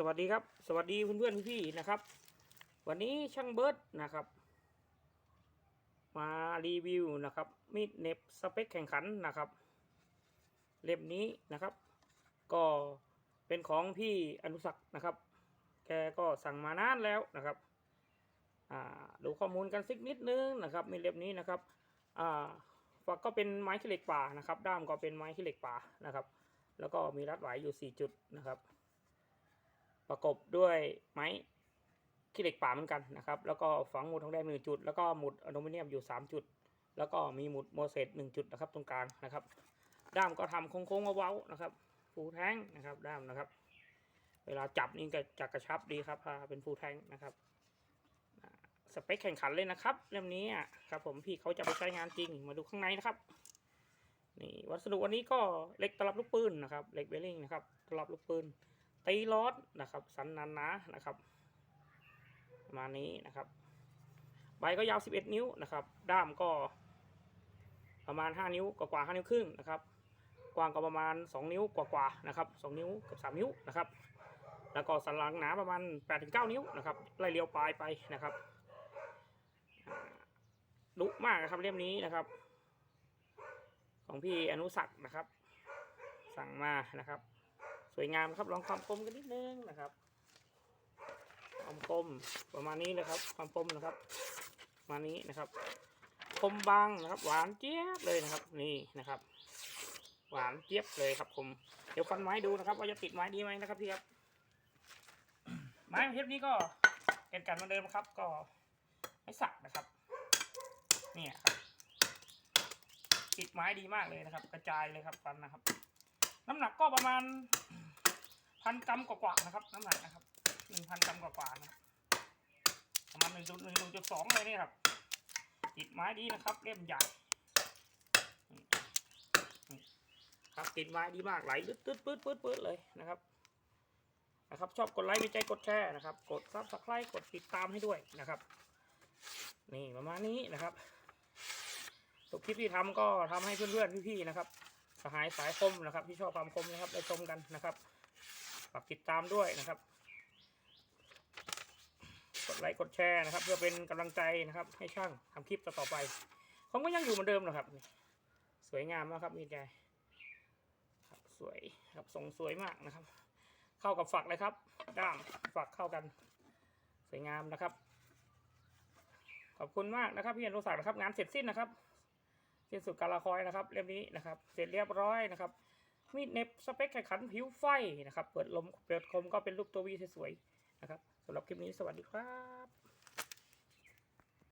สวัสดีครับ สวัสดีเพื่อนๆพี่ๆนะครับ วันนี้ช่างเบิร์ดนะครับ มารีวิวนะครับมีดเน็บสเปคแข่งขันนะครับ เล่มนี้นะครับ ก็เป็นของพี่อนุสักนะครับ แกก็สั่งมานานแล้วนะครับอ่าดูข้อมูลกันสักนิดนึงนะครับมีดเล่มนี้นะครับอ่าฝักก็เป็นไม้ขี้เหล็กป่านะครับ ด้ามก็เป็นไม้ขี้เหล็กป่านะครับ แล้วก็มีรัดไหวอยู่สี่จุดนะครับ ประกบด้วยไม้ขี้เหล็กป่าเหมือนกันนะครับ แล้วก็ฝังหมุดทองแดงหนึ่งจุด แล้วก็หมุดอลูมิเนียมอยู่สามจุด แล้วก็มีหมุดโมเสสหนึ่งจุดนะครับตรงกลางนะครับ ด้ามก็ทำโค้งๆเว้าๆนะครับฟูแทงนะครับ ด้ามนะครับ เวลาจับนี่ก็จะกระชับดีครับเป็นฟูแทงนะครับสเปคแข่งขันเลยนะครับเล่มนี้ครับผมพี่เขาจะไปใช้งานจริงมาดูข้างในนะครับนี่วัสดุวันนี้ก็เหล็กตลับลูกปืนนะครับเหล็กเบลลิงนะครับตลับลูกปืน ตีล้อนะครับ สันนันนะนะครับประมาณนี้นะครับ ใบก็ยาว 11 นิ้วนะครับ ด้ามก็ประมาณ 5 นิ้วกว่าๆ5นิ้วครึ่งนะครับ กว้างก็ประมาณ 2 นิ้วกว่าๆนะครับ2นิ้วกับ 3 นิ้วนะครับ แล้วก็สันหลังหนาประมาณ 8-9 นิ้วนะครับไล่เลียวปลายไปนะครับอ่าดุมากนะครับเล่มนี้นะครับ ของพี่อนุสักนะครับ สั่งมานะครับ วยงามครับลองความคมกันนิดนึงนะครับ ความคมประมาณนี้เลยครับ ความคมนะครับมานี้นะครับคมบางนะครับ หวานเจี๊ยบเลยนะครับ นี่นะครับ หวานเจี๊ยบเลยครับคมเดี๋ยวฟันไม้ดูนะครับ ว่าจะติดไม้ดีไหมนะครับพี่ครับไม้เทปนี้ก็เก็นกันเหมือนเดิมครับ ก็ไม่สักนะครับ เนี่ยครับติดไม้ดีมากเลยนะครับ กระจายเลยครับฟันนะครับ น้ำหนักก็ประมาณพันกรัมกว่าๆนะครับ น้ำหนักนะครับหนึ่งพันกรัมกว่าๆนะครับประมาณหนึ่งจุดหนึ่งจุดสองเลยนี่ครับติดไม้ดีนะครับ เล่มใหญ่ครับติดไม้ดีมากไหลลึดตึ๊ดปื๊ดปื๊ดปื๊ดเลยนะครับนะครับชอบกดไลค์มีใจกดแชร์นะครับ กดซับสไครต์กดติดตามให้ด้วยนะครับ นี่ประมาณนี้นะครับทุกคลิปที่ทำก็ทำให้เพื่อนๆพี่ๆนะครับ หายสายคมนะครับ ที่ชอบความคมนะครับได้ชมกันนะครับฝากติดตามด้วยนะครับ กดไลค์กดแชร์นะครับ เพื่อเป็นกำลังใจนะครับ ให้ช่างทำคลิปต่อไปผมก็ยังอยู่เหมือนเดิมนะครับ สวยงามมากครับมีใจครับสวยครับทรงสวยมากนะครับ เข้ากับฝักเลยครับด้ามฝักเข้ากัน สวยงามนะครับ ขอบคุณมากนะครับพี่อนุสักนะครับ งานเสร็จสิ้นนะครับ สิ้นสุดการละคอยนะครับเล่มนี้นะครับ เสร็จเรียบร้อยนะครับ มีดเน็บสเปคแข่งขันผิวไฟนะครับ เปิดลมเปิดคมก็เป็นรูปตัววีสวยๆนะครับสำหรับคลิปนี้สวัสดีครับ